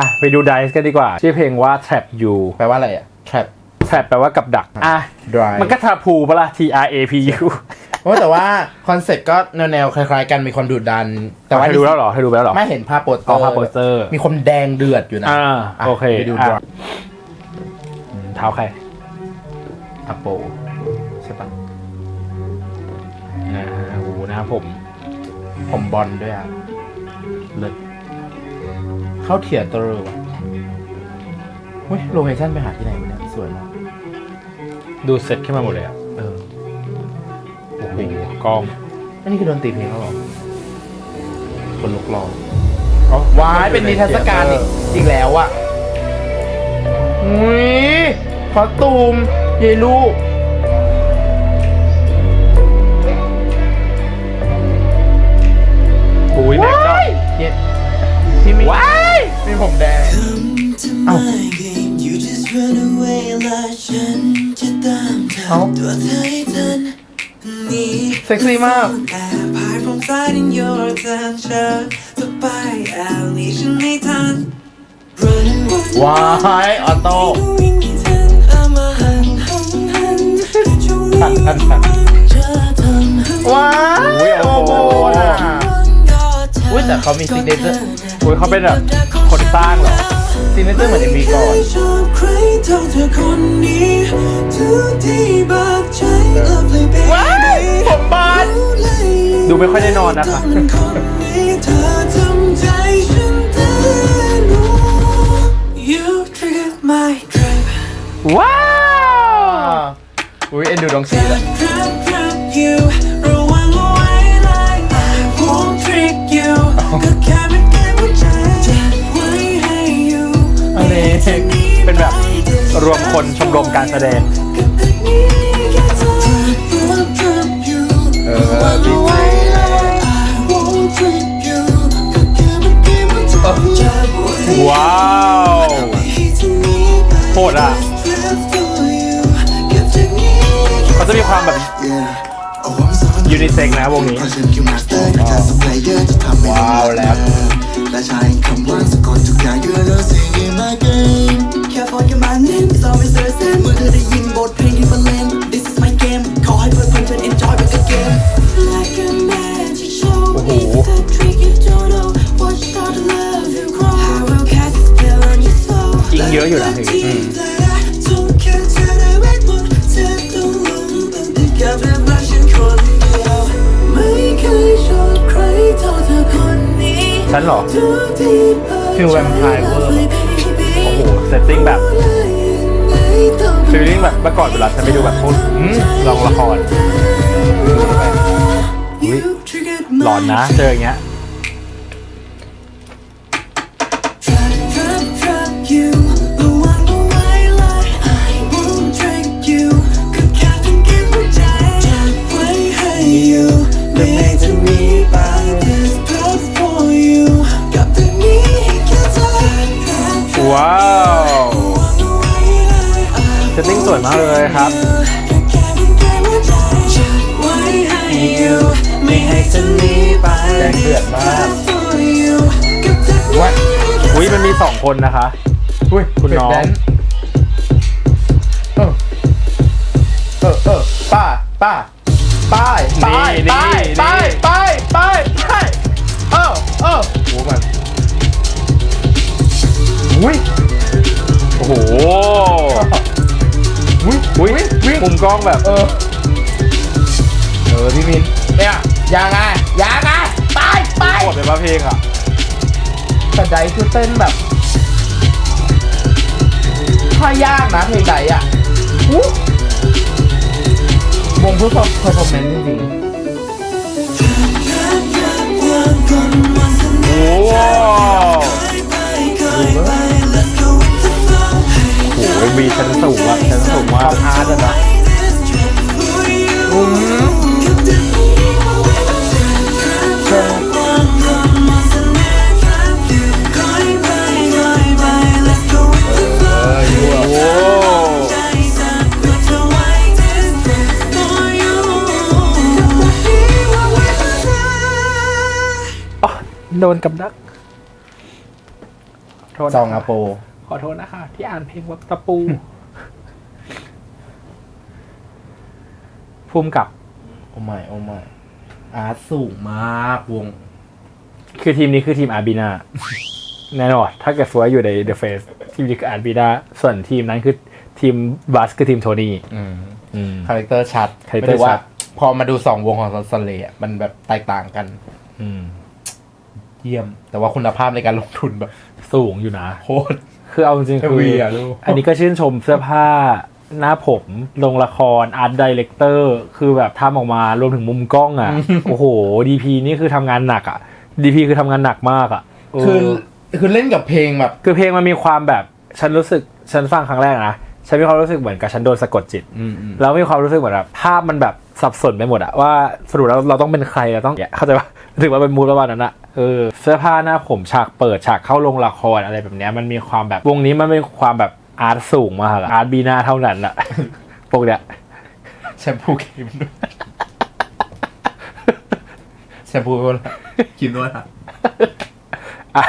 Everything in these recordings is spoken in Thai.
อะไปดูไดส์กันดีกว่า ชื่อเพลงว่า Trap You แปลว่าอะไรอะ trap Trap แปลว่ากับดัก อะ drive มันก็ทาพูปะล่ะ T R A P U เพราะแต่ว่าคอนเซ็ปต์ก็แนวๆคล้ายๆกันมีคนดุดัน แต่ว่าให้ดูแล้วเหรอให้ดูไปแล้วเหรอ ไม่เห็นภาพโปสเตออ๋อร์ภาพโปสเตอร์ มีคนแดงเดือดอยู่นะอ่าะโอเคไปดูอะ drive อืมเท้าใครอโปใช่ปะอ่าโอ้โหหน้าผม ผมบอลด้วยอะเลิศ เข้าเถียเตอร์ว่ะเฮ้ยโลเคชั่นไปหาที่ไหนวะเนี่ยสวยมาก ดูเซ็ตขึ้นมาหมดเลยอะ เออ โอ้โหกล้องอันนี้คือดนตรีเพลงเขาเหรอ คนลุกรออ๋อว้ายเป็นนิทรรศการอีกอีกแล้วอะอุ้ยคอสตูมเยลูกอุ้ยเด็กจ้ะเย็นที่มีว้ายมี ผมแดง to my game you just run away และฉันจะตามทัเอ้านตัวเธอให้ทันหนีเซ็กซี่มากแอบ hide from finding your attention จะไปแอบหนีฉันให้ทัน Run run ว้ายออโต้วิ่งให้ทันเอามาหันหันหันจะวิ่งทันทันทันจะทำให้ว้ายอุ้ยโอ้โหน่ะก็เธ ออุ๊ยแต่เขามี signature อุ้ยเขาเป็นแบบคนสร้างเหรอซีเนเตอร์เหมือนเอ็มวีก่อนชอบใครเท่าเธอคนนี้ทุกที่บอกใจ lovely baby ว้ายผมบานดูไม่ค่อยได้นอนนะคะ You triggered my drive ว้าว อุ้ยเอ็นดูดองซีอะ Trap trap you ระวั รวมคนชมรมการแสดงกับแต่นี้แค่เธอ Trap trap you เออดีเจ I won't trick you ก็แค่เป็นแค่หัวใจจับไว้ให้ว้าวโหดอะเขาจะมีความแบบยูนิเซ็กนะวงนี้ ว้าวแล้ว my game แค่ for your my name is always the same เมื่อเธอได้ยินบทเพลงที่บรรเลง This is my game ขอให้เพื่อนเพื่อนฉัน enjoy ไปกับเกม Like a magic show โอ้โห It's a trick you don't know Watch out to love you grow I will cast a spell on your soul จริงเยอะอยู่นะเพลงนี้ Don't care เธอได้เวทมนต์เธอต้องลงต้องติดกับเรื่องรักฉันคนเดียวไม่เคยชอบใครเท่าเธอคนนี้ฉันเหรอฟิลแวมไพร์เวอร์โอ้โห เซตติ้งแบบฟีลลิ่งแบบเมื่อก่อนเวลาฉันไปดูแบบพวกอืมลองละครอุ๊ยหลอนนะเจออย่างเงี้ยไม่ให้จะมีไป This path for you กับเธอนี้ให้แค่เธอว้า สวยมากเลยครับไม่ให้ฉันหนีไปแดงเดือดมากวัดอุ้ยมันมีสองคนนะคะ อุ้ยคุณน้องเด็กแดเออ เออเออป้า ป้า ป้ายป้ายนี่ป้ายนี่ป้ายป้ายป้ายป้ายเออเออโหมันอุ้ยโอ้โห อุ้ยอุ้ยวิ่งมุมกล้องแบบ เออ เออพี่มินเนี่ยยังไงยังไงไปไปโคตรเลยว่าเพลงอะแต่ไดคือเต้นแบบถ้ายากนะเพลงไดอะอู้วงเพื่อเพอร์ฟอร์แมนซ์จริงโอ้โหโอ้โหวีชั้นสูงาวากมอาร์ตอะนะอืมโดนกับดักโทษซองอาโป ขอโทษนะคะ ที่อ่านเพลงว่าตะปู ภูมิกับโอ้ไม่โอ้ไม่อาร์ตสูงมากวง คือทีมนี้คือทีมอาร์บีนาแน่นอนถ้าเกิดฟัวอยู่ในเดอะเฟสทีมนี้คืออาร์บีนาส่วนทีมนั้นคือทีมบัสคือทีมโทนี่อืมอืม คาแรคเตอร์ชัดคาแรคไม่เตอร์ได้ว่าชัดพอมาดูสองวงของซันเลย์มันแบบแตกต่างกัน อืม เยี่ยม แต่ว่าคุณภาพในการลงทุนแบบสูงอยู่นะ โคตร คือเอาจริงๆคือ MV อะลูก อันนี้ก็ชื่นชมเสื้อผ้า หน้าผมลงละครอาร์ตดีเลกเตอร์คือแบบทำออกมารวมถึงมุมกล้องอะ โอ้โหดีพีนี่คือทำงานหนักอะดีพีคือทำงานหนักมากอะเคือคือเล่นกับเพลงแบบ คือเพลงมันมีความแบบฉันรู้สึกฉันฟังครั้งแรกนะฉันมีความรู้สึกเหมือนกับฉันโดนสะกดจิตอืมอืมแล้วมีความรู้สึกเหมือนแบบภาพมันแบบสับสนไปหมดอะว่าสรุปแล้วเราต้องเป็นใครเราต้องเข้าใจปะถึงว่าเป็นมูดประมาณนั้นอะเออเสื้อผ้าหน้าผมฉากเปิดฉากเข้าลงละครอะไรแบบเนี้ยมันมีความแบบวงนี้มันเป็นความแบบ อาร์ตสูงมากอะอาร์ตบีนาเท่านั้นอะพวกเนี้ยแชมพูครีมด้วยแชมพูคนละครีมนวดอะอะ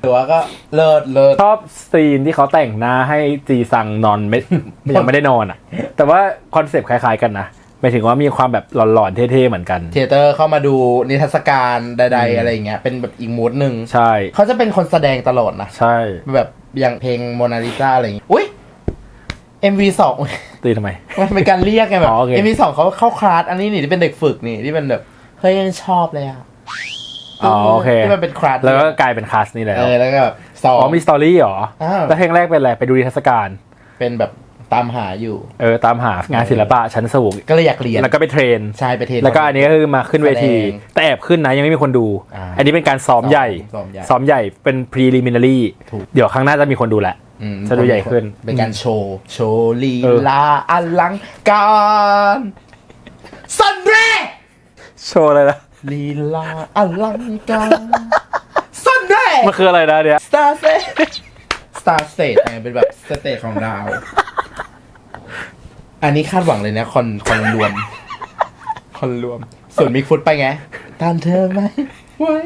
หรือว่าก็เลิศเลิศชอบซีนที่เขาแต่งหน้าให้จีซังนอนไม่ยังไม่ได้นอนอะแต่ว่าคอนเซปต์คล้ายๆกันนะ หมายถึงว่ามีความแบบหลอนๆเท่ๆเหมือนกัน เทเตอร์เข้ามาดูนิทรรศการใด ๆ อะไรอย่างเงี้ยเป็นแบบอีกมูดหนึ่งใช่ เขาจะเป็นคนแสดงตลอดนะใช่ แบบอย่างเพลงโมนาลิซาอะไรอย่างงี้อุ้ย MV สองตีทำไม มันเป็นการเรียกไงแบบ อ๋อโอเค MV สองเขาเข้าคลาสอันนี้นี่ที่เป็นเด็กฝึกนี่ที่เป็นแบบเฮ้ยยังชอบเลยอะอ๋อโอเคที่มันเป็นคลาสแล้วก็กลายเป็นคลาสนี้แล้วเออแล้วก็แบบสองอ๋อมีสตอรี่เหรออ้าวแล้วเพลงแรกเป็นอะไรไปดูนิทรรศการ เป็นแบบ ตามหาอยู่ เออตามหางานศิลปะชั้นสูงก็เลยอยากเรียนแล้วก็ไปเทรนใช่ไปเทรนแล้วก็อันนี้ก็คือมาขึ้นเวทีแสดงแต่แอบขึ้นนะยังไม่มีคนดูอ่าอันนี้เป็นการซ้อมใหญ่ซ้อมใหญ่ซ้อมใหญ่เป็น preliminary ถูกเดี๋ยวครั้งหน้าจะมีคนดูแหละอืมจะดูใหญ่ขึ้น เป็นการโชว์ โชว์ลีเออลาอลังการซันเรโชว์อะไรนะลีลาอลังการซันเรมันคืออะไรนะเนี่ยสตาร์เซสตาร์เซตเป็นแบบสเตจของดาว อันนี้คาดหวังเลยนะคอนคอนรวม คอนรวม ส่วนมิกฟุตไปไง ตามเธอไหมไว้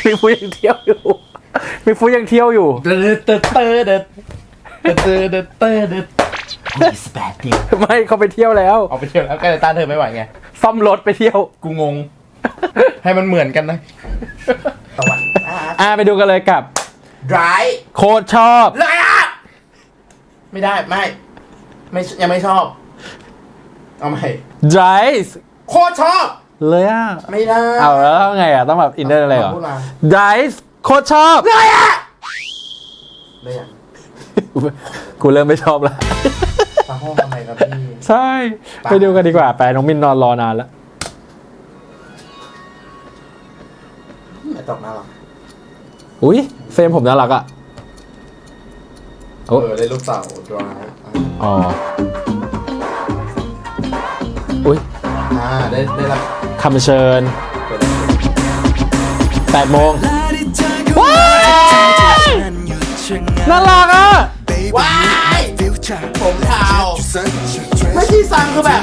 มีฟูยังเที่ยวอยู่มีฟูยังเที่ยวอยู่เดเตอเตอเดตเตอร์เดตเตอร์เดมีสแปดดิไม่เขาไปเที่ยวแล้วเอาไปเที่ยวแล้วก็เลยตามเธอไม่ไหวไงซ่อมรถไปเที่ยว กูงง ให้มันเหมือนกันนะตะวันอ่าไปดูกันเลยกับ dry โคตรชอบเลยอะไม่ได้ไม่ไม่ยังไม่ชอบ เอาใหม่ Drive โคตรชอบ เลยอะไม่ได้เอาแล้วทำไงอะ ต้องแบบอินเนอร์อะไรเหรอ พูดมา Drive โคตรชอบ เลยอะเลยอะกูเริ่มไม่ชอบแล้วมาห้องทำไมครับพี่ ใช่ไปดูกันดีกว่า ไปน้องมินนอนรอนานแล้ว ไม่ตอบน่ารักอุ้ยเฟรมผมน่ารักอะเออได้ลูกสาวดรายอ๋ออุ้ย ได้ได้รับคำเชิญ8โมงว้ายน่ารักอะ ว้าย ผมทาไม่ที่สั่งคือแบบ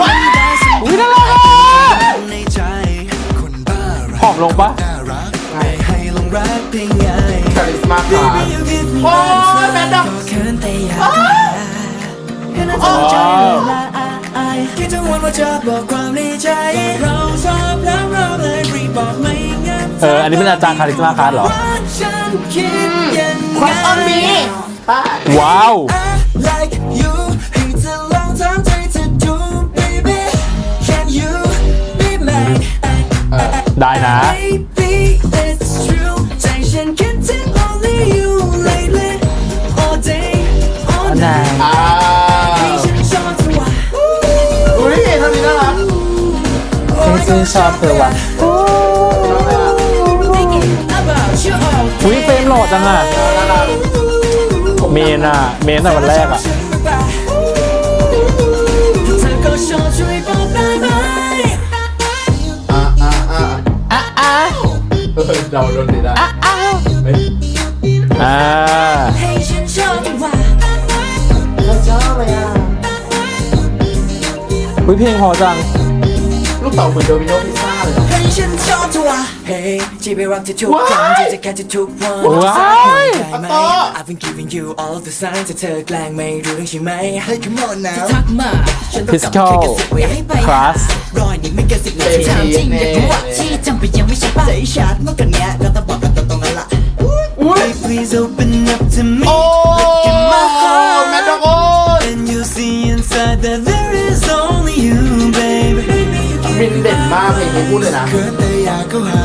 ว้ายอุ๊ยน่ารักอ่ผอมลงปะคาริสมาขาโอ้ยแมนดัมโอ้ย ทั้งวันว่าจะบอกความในใจ เราชอบแล้วเราเลยรีบบอกไม่งั้นเอออันนี้เป็นอาจารย์คาริสมาคาร์ดเหรอว่าฉันคิดยังไงควักออนมีป้าว้าว I like you ให้เธอลองถามใจเธอดู baby can you be mine ได้นะ Baby, it's true ใจฉันคิดถึง only you lately all day all night ชื่นชอบเธอว่ะอุ้ยเฟรมหลดจังอะ เมนอะ เมนแต่วันแรกอะเราโดนดีได้อ่าชอบเลยอ่าอุ้ยเพลงพอจัง ลูกเต่าเหมือนโดมิโนพิซซ่าให้ฉันชอบเธอวะเฮ้ยที่ไปรักเธอทุกครั้งที่จะแค่เธอทุกวันว้าย ได้ไหม I've been giving you all of the signs แต่เธอแกล้งไม่รู้เรื่องใช่ไหม Hey come on now ทักมาฉันต้องกลับ Physical แค่กระซิบไว้ให้ไปหา Class รอยนี่ไม่เกินสิบนาทีถามจริงอยากรู้ว่าที่จำไปยังไม่ใช่ป่ะใจฉันเมื่อกันเนี้ยก็ต้องบอกกันตรงๆนั่นละ Hey, Please open up to me โอ้ Look in my heart แมทดอกโอ้ย And you'll see inside that มินเด่นมากเพลงนี้พูดเลยนะเกิดแต่อยากเข้าหา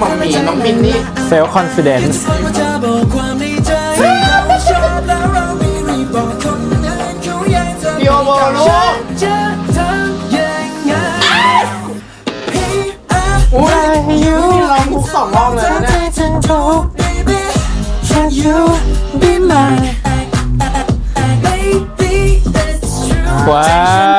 มัมมี่น้องมินนี่ self confidence ฟังว่าจะบอกความในใจเราชอบแล้วเราไม่รีบบอกคนอื่นเขาอยากจะพี่โอโบลูกจะทำยังไง Hey, I อุ้ยนี่ร้องทุกสองรอบเลยนะเนี่ย baby can you be mine baby that's true ว้า you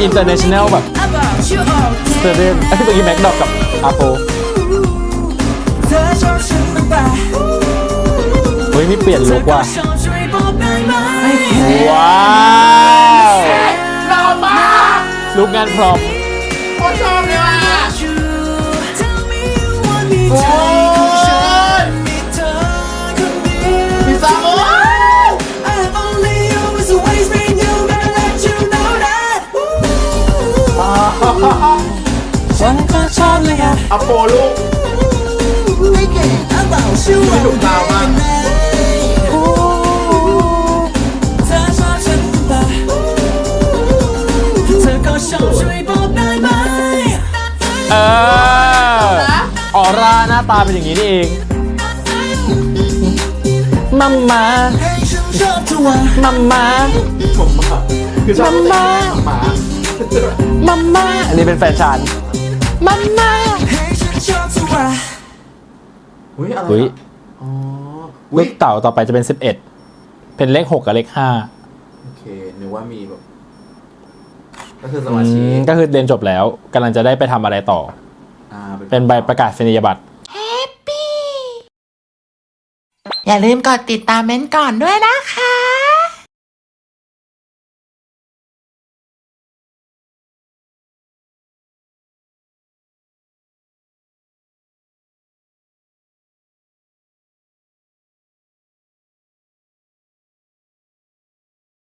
กลุ่มเป็น international แบบ about you all day เซเว่นเอ้ยเมื่อกี้แม็กดอกกับอาโปเธอชอบฉันหรือเปล่าเฮ้ยนี่เปลี่ยนลุกว่ะเธอชอบช่วยบอกได้ไหมว้าวเรามากลุกงานพร้อม ชอบเลยอะอโปลูก about you พี่ดุดาวมากเธอชอบฉันหรือเปล่าเธอก็ชอบช่วยบอกได้ไหม เออออร่าหน้าตาเป็นอย่างนี้นี่เองมัมมาให้ฉันชอบเธอวะมัมมาผมอะคือชอบมัมมาหมา มัมมาอันนี้เป็นแฟนฉัน มัมมาให้ฉันชอบเธอวะอุ้ยอะไรเฮ้ยอะอ๋อลูอุ้ยกเต่าต่อไปจะเป็น11เป็นเลข6กับเลขโอเคนึกว่ามีแบบ ก็คือส5มาชิกก็คือเรียนจบแล้วกำลังจะได้ไปทำอะไรต่อ อ่าเป็นใบประกาศนียบัตร อย่าลืมกดติดตามเม้นท์ก่อนด้วยนะคะ